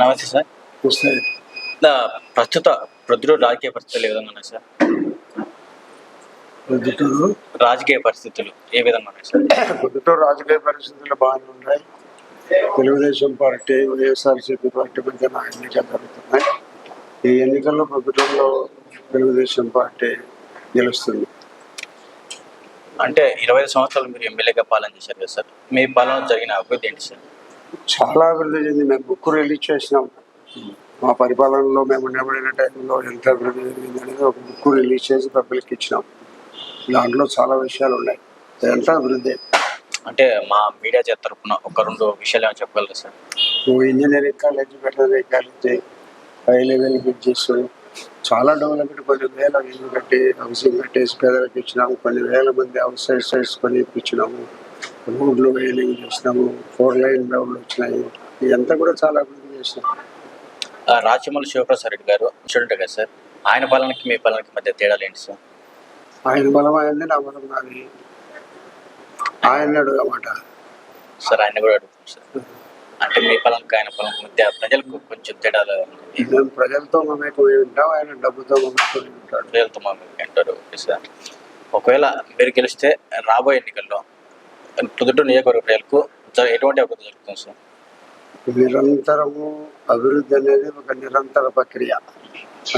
నమస్తే సార్? ప్రస్తుత ప్రొద్దుటూరు రాజకీయ పరిస్థితులు ఏ విధంగా ఉన్నాయి సార్? రాజకీయ పరిస్థితులు ఏ విధంగా ఉన్నాయి సార్? పొద్దుటూరు రాజకీయ పరిస్థితులు బాగానే ఉన్నాయి. తెలుగుదేశం పార్టీ వైఎస్ఆర్సీపీ పార్టీ మధ్య ఎన్నికలు జరుగుతున్నాయి. ఈ ఎన్నికల్లో పొద్దుటూరులో తెలుగుదేశం పార్టీ గెలుస్తుంది. అంటే ఇరవై సంవత్సరాలు మీరు ఎమ్మెల్యేగా పాలన చేశారు కదా సార్. మీ పాలన జరిగిన అభివృద్ధి ఏంటి సార్? చాలా అభివృద్ధి చెంది మేము బుక్ రిలీజ్ చేసినాం. మా పరిపాలనలో మేము నిలబడిన టైంలో ఎంత అభివృద్ధి జరిగింది అనేది ఒక బుక్ రిలీజ్ చేసి పబ్లిక్ ఇచ్చినాం. దాంట్లో చాలా విషయాలు ఉన్నాయి. ఎంత అభివృద్ధి. అంటే మా మీడియా చేత తరపున ఒక రెండు విషయాలు ఏమైనా చెప్పగలరు సార్? నువ్వు engineering college veterinary college high level bridges చాలా డెవలప్మెంట్ కొన్ని వేల ఇల్లు కట్టి హౌసింగ్ కట్టేసి పేదలకు ఇచ్చినాము. కొన్ని వేల మంది హౌస్ సైడ్ సైడ్స్ కొని ఇప్పించినాము. రోడ్లు వేలింగ్ చేసినాము. ఫోర్ లైన్ రోడ్లు వచ్చినాయి. ఇదంతా కూడా చాలా అభివృద్ధి చేసినాం రాచమల్లి శివప్రసాద్ రెడ్డి గారు స్టూడెంట్ కదా సార్ ఆయన పాలనకి మీ పాలనకి మధ్య తేడాలు ఏంటి సార్? ఆయన బలం అయింది నా బలం నాది. ఆయన అడుగమాట సార్ ఆయన కూడా అడుగుతాం సార్. అంటే మీ పాలనకి ఆయన పాలనకి మధ్య ప్రజలకు కొంచెం తేడాలు ఉన్నాయి. మేము ప్రజలతో మమేకమై ఉంటాం ఆయన డబ్బుతో మమేకమై ఉంటాడు. ప్రజలతో మా మీకు అంటారు ఓకే సార్. ఒకవేళ మీరు గెలిస్తే రాబోయే ఎన్నికల్లో పొద్దుటూరు నియోజకవర్గ ప్రజలకు ఎటువంటి అభివృద్ధి జరుగుతుంది సార్? నిరంతరము అభివృద్ధి అనేది ఒక నిరంతర ప్రక్రియ.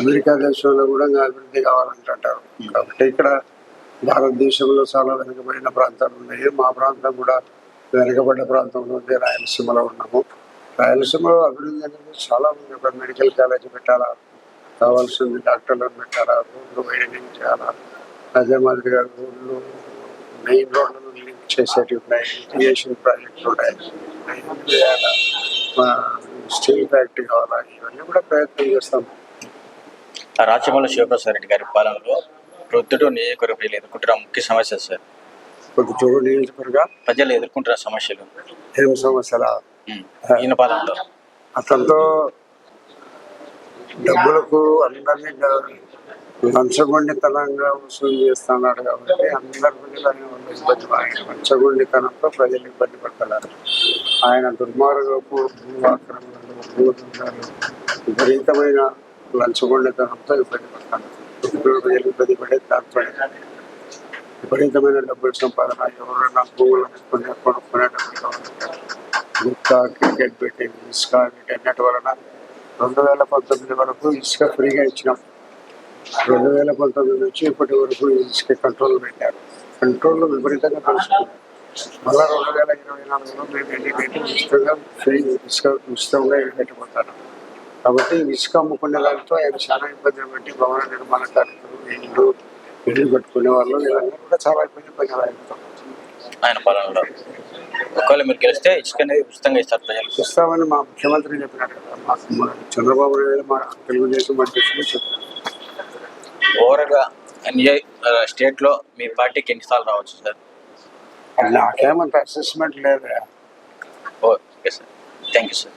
అమెరికా దేశంలో కూడా అభివృద్ధి కావాలంటుంటారు. కాబట్టి ఇక్కడ భారతదేశంలో చాలా వెనుకబడిన ప్రాంతాలు ఉన్నాయి. మా ప్రాంతం కూడా వెనుకబడ్డ ప్రాంతంలో ఉంది రాయలసీమలో ఉన్నాము. రాయలసీమలో అభివృద్ధి అనేది చాలా ఉంది. ఒక మెడికల్ కాలేజ్ పెట్టాలా కావాల్సింది డాక్టర్లను పెట్టాలా రోడ్లు వైడనింగ్ చేయాలా అదే మాదిరిగా రోడ్లు మెయిన్ రోడ్లు చేసేటివి ఉన్నాయి ఇరిగేషన్ ప్రాజెక్టులు ఉన్నాయి ఇవన్నీ చేయాలా మా స్టీల్ ఫ్యాక్టరీ కావాలా ఇవన్నీ కూడా ప్రయత్నం చేస్తాం. ఆ రాచమల్లి శివప్రసాద్ రెడ్డి గారి పాలనలో ప్రొద్దుటూరు నియోజకవర్గ ప్రజలు ఎదుర్కొంటున్న ముఖ్య సమస్య సార్? పొద్దుటూరు నియోజకవర్గ? ప్రజలు ఎదుర్కొంటున్న సమస్యలు. ఏం సమస్యల? ఈయన పాలనలో. అతనితో డబ్బులకు అందరినీ లంచగొండితనంగా వసూలు చేస్తున్నాడు కాబట్టి అందరి ప్రజలు ఇబ్బంది ఆయన లంచగొండితనంతో ప్రజలు ఇబ్బంది పడతారు. ఆయన దుర్మార్గపు భూవాక్రమణలు భూదందాలు విపరీతమైన లంచగొండితనంతో ఇబ్బంది పడతారు. ప్రజలు ఇబ్బంది పడే దాంతో విపరీతమైన డబ్బులు సంపాదన ఎవరైనా భూములు కొనే కొనుక్కునేటప్పుడు కావాలంటే గుప్తా క్రికెట్ బెట్టింగ్ ఇసుక వీటన్నిటి వలన రెండు వేల పంతొమ్మిది వరకు ఇసుక ఫ్రీగా ఇచ్చినాం. రెండు వేల పంతొమ్మిది నుంచి ఇప్పటి వరకు ఇసుక కంట్రోల్ పెట్టారు. కంట్రోల్ విపరీతంగా పెంచుతుంది మళ్ళా రెండు వేల ఇరవై నాలుగులో మేము ఎన్ని ఉచితంగా ఫ్రీ ఇసుక ఉచితంగా పెట్టిపోతాను కాబట్టి ఇసుక అమ్ముకునే దాంతో ఆయన చాలా ఇబ్బంది పెట్టి భవన నిర్మాణ కార్మికులు ఇల్లు ఇల్లు కట్టుకునే వాళ్ళు వీళ్ళందరూ కూడా చాలా ఇబ్బంది పడిన ఆయన పాలనలో ఒకవేళ మీరు గెలిస్తే ఇసుక అనేది ఉచితంగా ఇస్తారు ప్రజలకు ఇస్తామని మా ముఖ్యమంత్రి చెప్పినారు కదా. మా చంద్రబాబు నాయుడు మా తెలుగుదేశం అధ్యక్షులు చెప్పారు. ఓవరాల్గా నియోజక స్టేట్లో మీ పార్టీకి ఎన్నిసార్లు రావచ్చు సార్? నాకేమంత అసెస్మెంట్ లేదా okay sir thank you sir